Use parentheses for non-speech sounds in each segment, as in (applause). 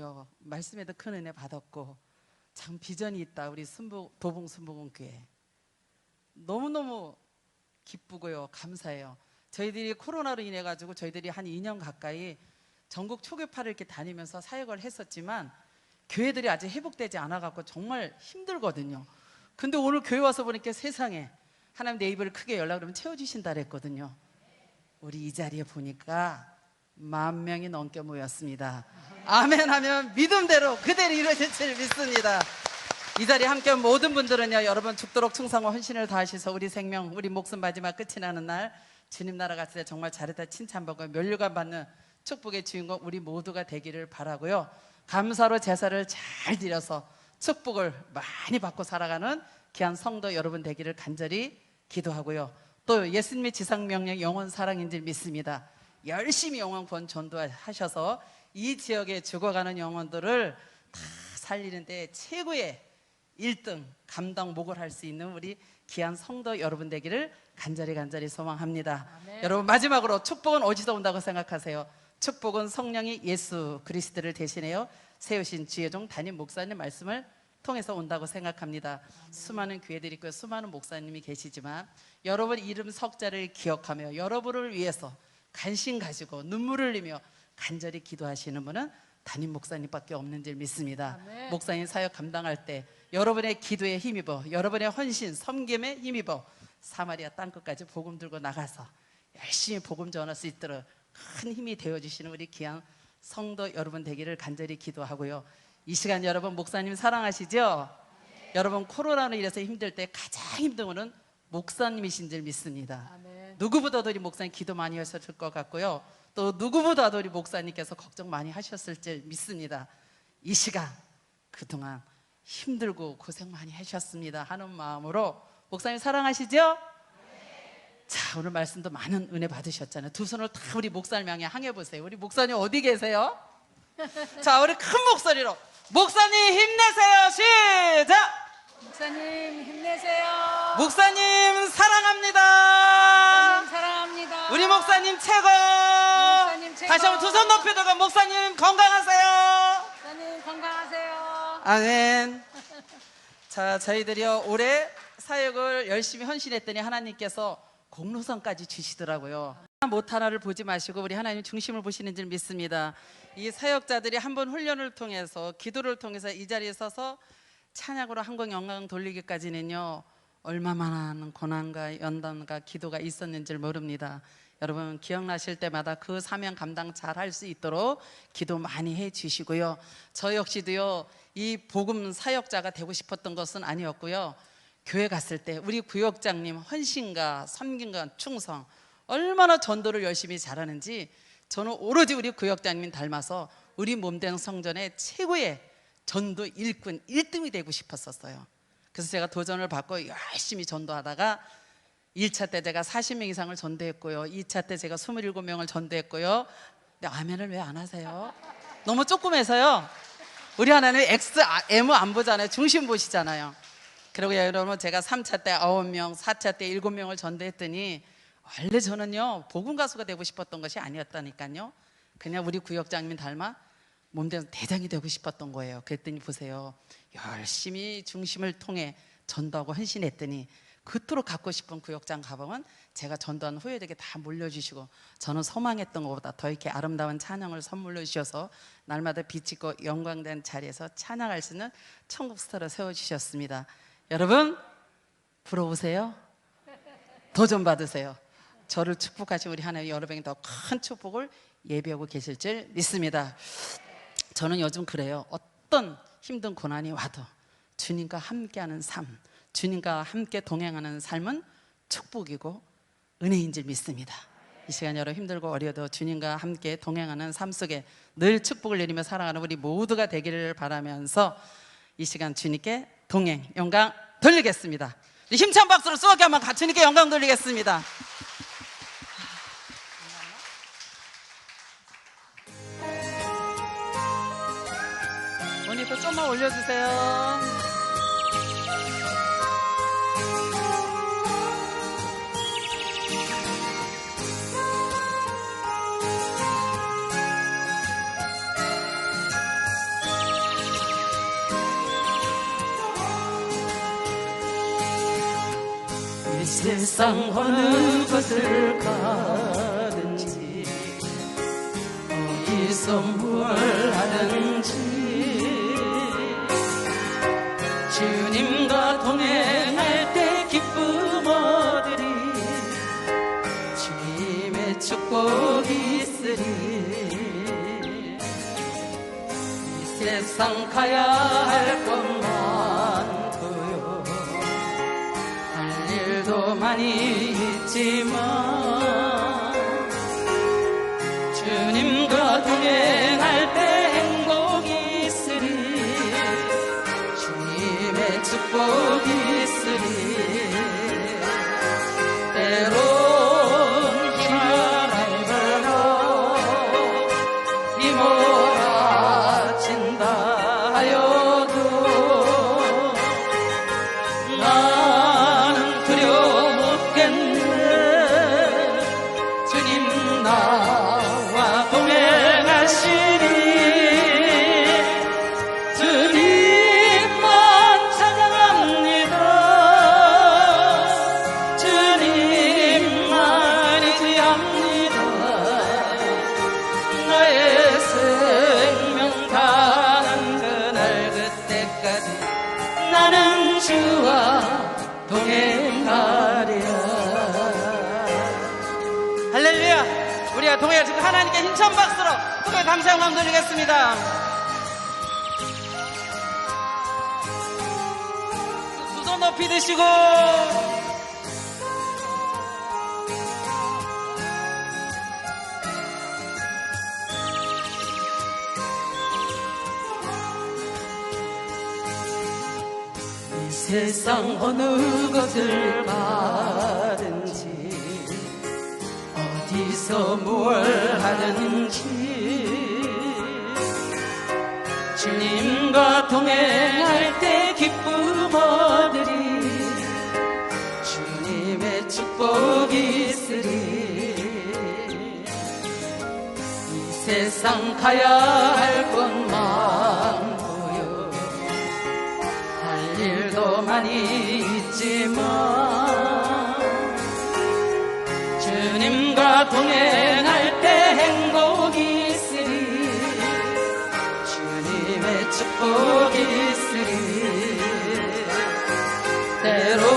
어, 말씀에도 큰 은혜 받았고 참 비전이 있다 우리 순부, 도봉 순복음교회. 너무너무 기쁘고요 감사해요. 저희들이 코로나로 인해 가지고 저희들이 한 2년 가까이 전국 초교파를 이렇게 다니면서 사역을 했었지만 교회들이 아직 회복되지 않아 갖고 정말 힘들거든요. 근데 오늘 교회 와서 보니까 세상에 하나님 내 입을 크게 연락 그러면 채워주신다 그랬거든요. 우리 이 자리에 보니까 만 명이 넘게 모였습니다. 아멘 하면 믿음대로 그대로 이루어질 줄 믿습니다. 이 자리에 함께 온 모든 분들은요, 여러분 죽도록 충성과 헌신을 다하셔서 우리 생명, 우리 목숨 마지막 끝이 나는 날 주님 나라 갔을 때 정말 잘했다 칭찬받고 멸류관 받는 축복의 주인공 우리 모두가 되기를 바라고요. 감사로 제사를 잘 드려서 축복을 많이 받고 살아가는 귀한 성도 여러분 되기를 간절히 기도하고요. 또 예수님의 지상 명령 영원 사랑인 줄 믿습니다. 열심히 영원 권 전도하셔서 이 지역에 죽어가는 영혼들을 다 살리는데 최고의 1등 감당 목을 할 수 있는 우리 귀한 성도 여러분 되기를 간절히 간절히 소망합니다. 여러분 마지막으로 축복은 어디서 온다고 생각하세요? 축복은 성령이 예수 그리스도를 대신해요 세우신 주의종 담임 목사님 말씀을 통해서 온다고 생각합니다. 수많은 교회들이 있고 수많은 목사님이 계시지만 여러분 이름 석자를 기억하며 여러분을 위해서 관심 가지고 눈물을 흘리며 간절히 기도하시는 분은 담임 목사님밖에 없는 줄 믿습니다. 아멘. 목사님 사역 감당할 때 여러분의 기도에 힘입어 여러분의 헌신 섬김에 힘입어 사마리아 땅끝까지 복음 들고 나가서 열심히 복음 전할 수 있도록 큰 힘이 되어 주시는 우리 귀한 성도 여러분 되기를 간절히 기도하고요. 이 시간 여러분 목사님 사랑하시죠? 여러분 코로나로 인해서 힘들 때 가장 힘든 분은 목사님이신 줄 믿습니다. 아멘. 누구보다도 우리 목사님 기도 많이 하셨을 것 같고요. 또 누구보다도 우리 목사님께서 걱정 많이 하셨을 줄 믿습니다. 이 시간 그동안 힘들고 고생 많이 하셨습니다 하는 마음으로 목사님 사랑하시죠? 자 오늘 말씀도 많은 은혜 받으셨잖아요. 두 손을 다 우리 목사님 향해 항해 보세요. 우리 목사님 어디 계세요? (laughs) 자 우리 큰 목소리로 목사님 힘내세요. 시작. 목사님 힘내세요. 목사님 사랑합니다. 목사님 사랑합니다. 우리 목사님 최고. 목사님 최고. 다시 한번 두손 들고 목사님 건강하세요. 목사님 건강하세요. 아멘. (laughs) 자, 저희들이요 올해 사역을 열심히 헌신했더니 하나님께서 공로선까지 주시더라고요. 못 하나를 보지 마시고 우리 하나님 중심을 보시는 줄 믿습니다. 이 사역자들이 한 번 훈련을 통해서 기도를 통해서 이 자리에 서서 찬양으로 한국 영광 돌리기까지는요 얼마만한 고난과 연단과 기도가 있었는지 모릅니다. 여러분 기억나실 때마다 그 사명 감당 잘 할 수 있도록 기도 많이 해 주시고요. 저 역시도요 이 복음 사역자가 되고 싶었던 것은 아니었고요. 교회 갔을 때 우리 구역장님 헌신과 섬김과 충성 얼마나 전도를 열심히 잘하는지 저는 오로지 우리 구역장님 닮아서 우리 몸된 성전의 최고의 전도 일꾼 1등이 되고 싶었었어요. 그래서 제가 도전을 받고 열심히 전도하다가 1차 때 제가 40명 이상을 전도했고요. 2차 때 제가 27명을 전도했고요. 근데 아멘을 왜 안 하세요? 너무 조금해서요. 우리 하나님 X, 아, M 안 보잖아요. 중심 보시잖아요. 그리고 여러분 제가 3차 때 9명, 4차 때 7명을 전도했더니 원래 저는요 복음 가수가 되고 싶었던 것이 아니었다니까요. 그냥 우리 구역장님 닮아 몸된 대장이 되고 싶었던 거예요. 그랬더니 보세요. 열심히 중심을 통해 전도하고 헌신했더니 그토록 갖고 싶은 구역장 가방은 제가 전도한 후예들에게 다 물려주시고 저는 소망했던 것보다 더 이렇게 아름다운 찬양을 선물로 주셔서 날마다 빛있고 영광된 자리에서 찬양할 수 있는 천국 스타를 세워주셨습니다. 여러분 부러우세요? 도전 받으세요. 저를 축복하신 우리 하나님 여러분에게 더 큰 축복을 예비하고 계실 줄 믿습니다. 저는 요즘 그래요. 어떤 힘든 고난이 와도 주님과 함께하는 삶, 주님과 함께 동행하는 삶은 축복이고 은혜인 줄 믿습니다. 이 시간 여러분 힘들고 어려도 주님과 함께 동행하는 삶 속에 늘 축복을 내리며 살아가는 우리 모두가 되기를 바라면서 이 시간 주님께 동행 영광 돌리겠습니다. 힘찬 박수로 쏘게 한번 주님께 영광 돌리겠습니다. 번만 올려주세요. 세상 어느 곳을 가든지 어디서 무얼 하든지 동행할 때 기쁨 얻으리 주님의 축복이 있으리 이 세상 가야 할 것만 도요. 할 일도 많이 있지만 주님과 동행 주 힘찬 박수로 크게 감사 영광 돌리겠습니다. 두 손 높이 드시고. 이 세상 어느 곳을 가든지 어디서 뭘 하든지. 주님과 동행할 때 기쁨 얻으리. 주님의 축복이 있으리. 이 세상 가야 할 곳만 보여. 할 일도 많이 있지만 동행할 때 행복이 있으리. 주님의 축복이 있으리. 때론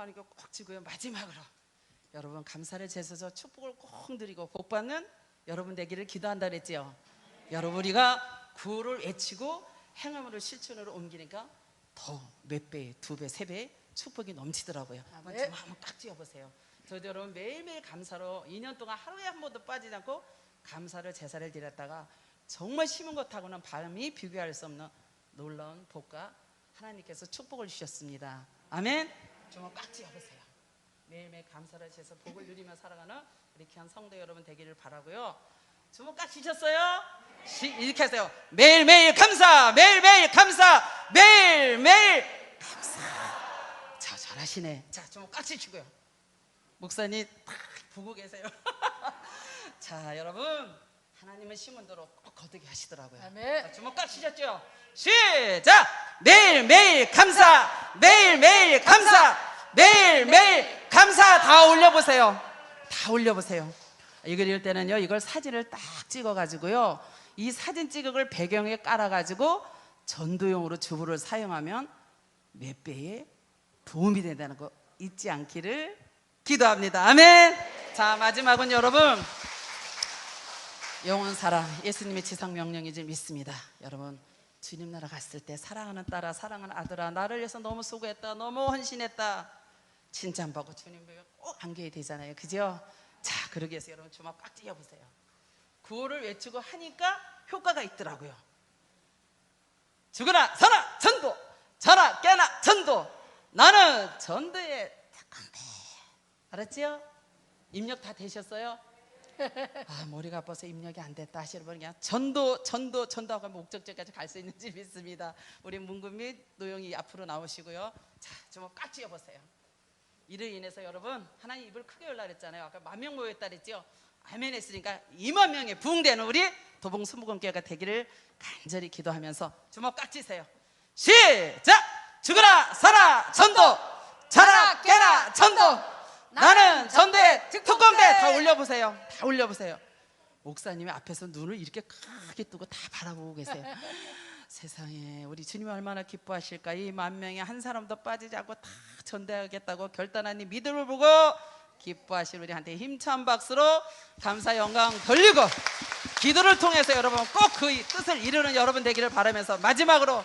손 안고 꼭 쥐고요 마지막으로 여러분 감사를 제서서 축복을 꼭 드리고 복 받는 여러분 되기를 기도한다 그랬지요 여러분 우리가 구호를 외치고 행함으로 실천으로 옮기니까 더 몇 배, 두 배, 세 배 축복이 넘치더라고요. 한번 좀 한번 딱 쥐어보세요. 저도 여러분 매일매일 감사로 2년 동안 하루에 한 번도 빠지지 않고 감사를 제사를 드렸다가 정말 심은 것하고는 바람이 비교할 수 없는 놀라운 복과 하나님께서 축복을 주셨습니다. 아멘. 주먹 꽉 쥐어보세요. 매일매일 감사를 하셔서 복을 누리며 살아가는 우리 귀한 성도 여러분 되기를 바라고요. 주먹 꽉 쥐셨어요? 시- 이렇게 하세요. 매일매일 감사, 매일매일 감사, 매일매일 감사. 자, 잘하시네. 자, 주먹 꽉 쥐시고요. 목사님 딱 보고 계세요. (laughs) 자, 여러분 하나님은 심은 대로 꼭 거두게 하시더라고요. 아멘. 꽉 쥐셨죠? 시작! 매일 매일 감사, 매일 매일 감사, 매일 매일 감사 다 올려보세요. 다 올려보세요. 이걸 이럴 때는요, 이걸 사진을 딱 찍어가지고요, 이 사진 걸 배경에 깔아가지고 전도용으로 주부를 사용하면 몇 배의 도움이 된다는 거 잊지 않기를 기도합니다. 아멘. 자 마지막은 여러분 영원 사랑 예수님의 지상 명령이지 믿습니다. 여러분 주님 나라 갔을 때 사랑하는 딸아 사랑하는 아들아 나를 위해서 너무 수고했다 너무 헌신했다 칭찬받고 주님 보면 꼭 안겨야 되잖아요. 그죠? 자 그러기 위해서 여러분 주먹 꽉 쥐어보세요. 구호를 외치고 하니까 효과가 있더라고요. 죽으나 살아 전도 자라 깨나 전도 나는 전도의 특공대 알았지요? 입력 다 되셨어요? 아 머리가 아파서 입력이 안 됐다 하시는 분은 그냥 전도 전도 전도하고 목적지까지 갈 수 있는지 믿습니다. 우리 문금 및 노영이 앞으로 나오시고요. 자 주먹 꽉 쥐어보세요. 이로 인해서 여러분 하나님 입을 크게 열라 그랬잖아요. 아까 만 명 모였다 그랬죠. 아멘 했으니까 2만 명의 부흥되는 우리 도봉 수무금교회가 되기를 간절히 기도하면서 주먹 꽉 쥐세요. 시작! 죽으라 살아 전도 자라 깨라 전도 나는 전도의 특공대 다 올려보세요. 다 올려보세요. 목사님이 앞에서 눈을 이렇게 크게 뜨고 다 바라보고 계세요. (laughs) 세상에 우리 주님이 얼마나 기뻐하실까 이 만 명에 한 사람도 빠지지 않고 다 전대하겠다고 결단한 이 믿음을 보고 기뻐하실 우리한테 힘찬 박수로 감사 영광 돌리고 기도를 통해서 여러분 꼭 그 뜻을 이루는 여러분 되기를 바라면서 마지막으로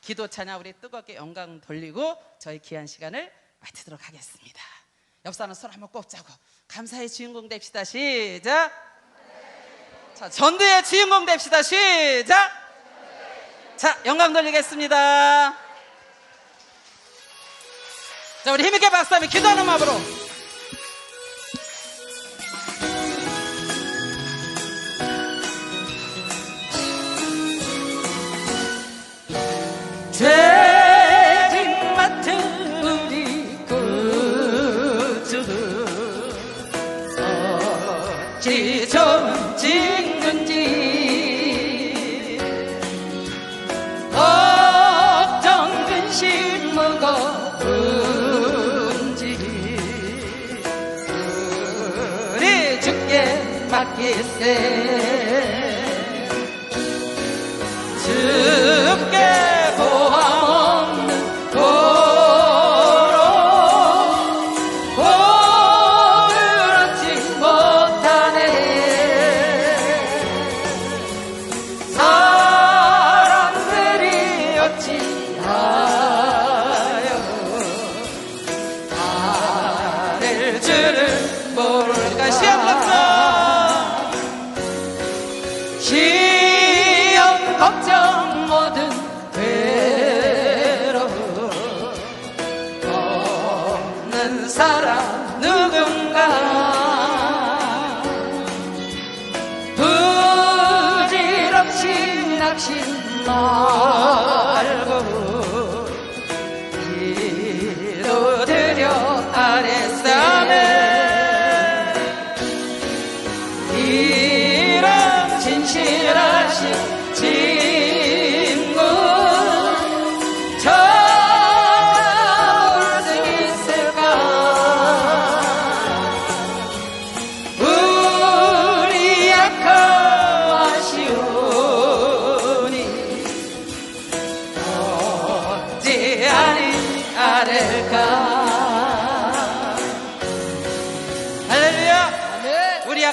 기도 찬양 우리 뜨겁게 영광 돌리고 저희 귀한 시간을 마치도록 하겠습니다. 옆 사람 손 한번 꼭 잡고 감사의 주인공 됩시다. 시작. 자, 전도의 주인공 됩시다. 시작. 자, 영광 돌리겠습니다. 자, 우리 힘있게 박수 한번 기도하는 마음으로. 없는 사람 누군가? 부질없이 낙심 말고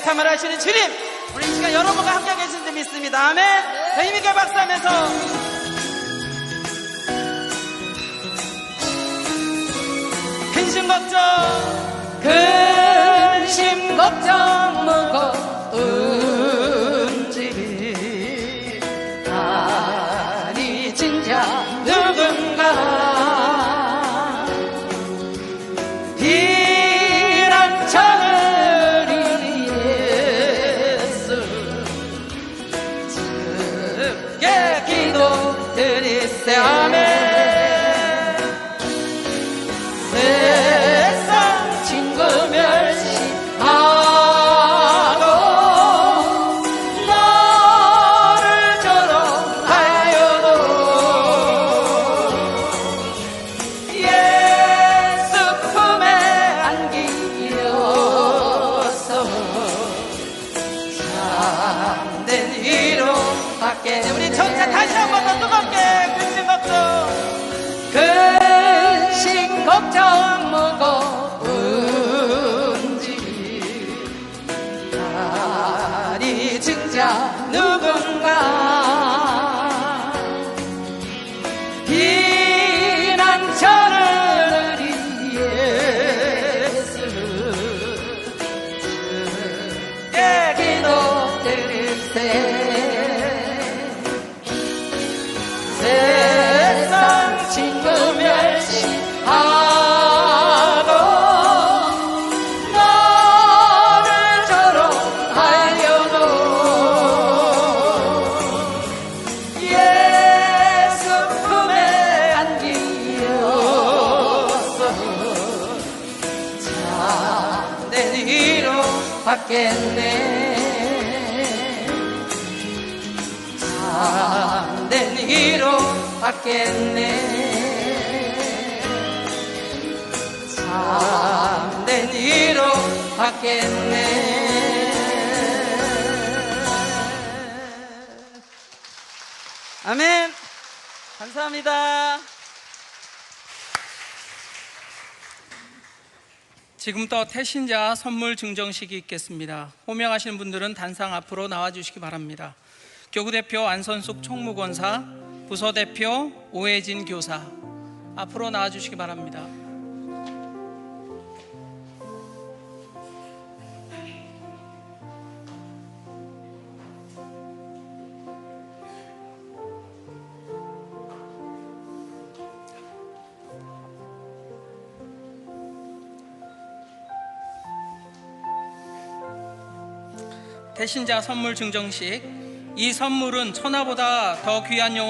약함을 하시는 주님 우리 이 시간 여러분과 함께 계신 줄 믿습니다. 아멘. 더 힘있게 박수하면서. 근심 걱정 근심 걱정 무거운 받겠네. 참된 위로 받겠네. 참된 위로 받겠네. 아멘. 감사합니다 지금부터 태신자 선물 증정식이 있겠습니다. 호명하시는 분들은 단상 앞으로 나와주시기 바랍니다. 교구대표 안선숙 총무권사, 부서대표 오혜진 교사 앞으로 나와주시기 바랍니다. 태신자 선물 증정식. 이 선물은 천하보다 더 귀한 영혼